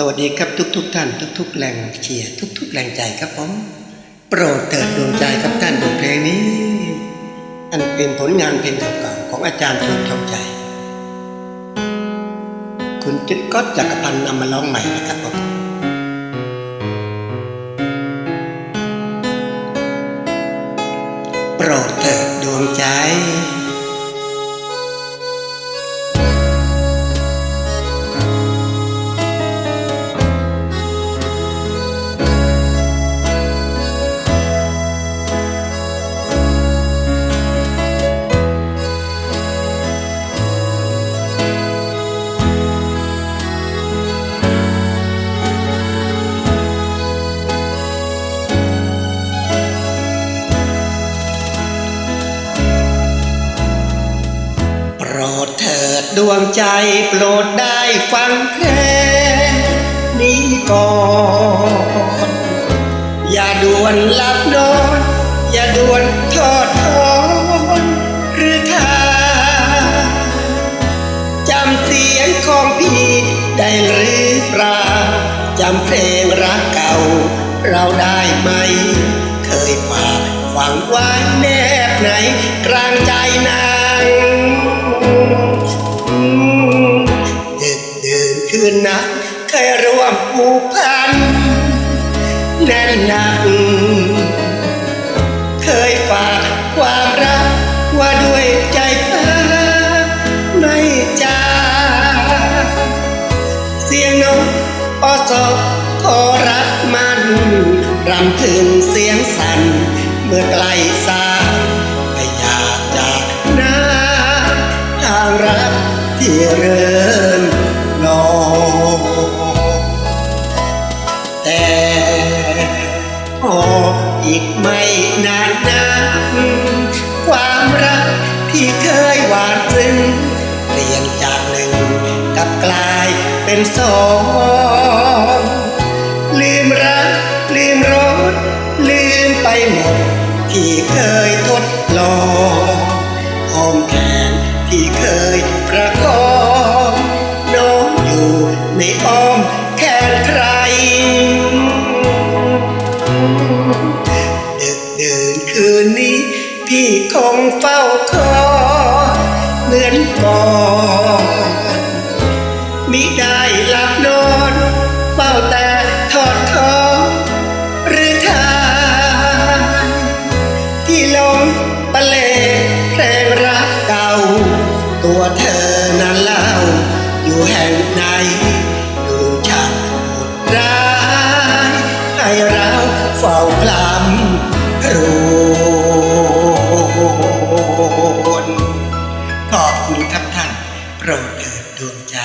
สวัสดีครับทุกๆทท่าน ทุก ๆ แรงเชียร์ทุก ๆ แรงใจครับผม โปรดเถิดดวงใจครับท่านบทเพลงนี้ อันเป็นผลงานเพลงเก่าๆของอาจารย์ทูนทองใจ คุณจิ๊ดก๊อตจักรพันธ์นำมาร้องใหม่นะครับผมโปรดเถิดดวงใจ ดวงใจโปรดได้ฟังเพลงนี้ก่อน อย่าด่วนหลับนอน อย่าด่วนทอดทอนหรือทาจำเสียงของพี่ได้หรือเปล่าจำเพลงรักเก่า เราได้ไหม เคยฝากฝังไว้แนบไหน กลางใจนาง คืนนั้นเคยร่วมผูกพันแน่นหนัก เคยฝากความรักว่าด้วยใจเธอไม่จาเสียงนกอสอขอรักมันรำถึงเสียงสั่นเมื่อใกลสายไม่อยากจากน้ำทางรักที่เริน เคยหวานซึ้งเปลี่ยนจากหนึ่งกลับกลายเป็นสองลืมรักลืมรสลืมไปหมด ที่เคยทดลองหอมแขนที่เคยประคองน้องอยู่ในอ้อมแขนใครดึกดื่นคืนนี้พี่คงเฝ้าคอย เหมือนก่อนมิได้หลับนอนเฝ้าแต่ทอดท้อหรือทานที่ลงปะเลเพลงรักเก่า ตัวเธอนั้นเล่า อยู่แห่งไหนดูช่างโหดร้ายให้เราเฝ้าคลำคร โปรดเถิดดวงใจ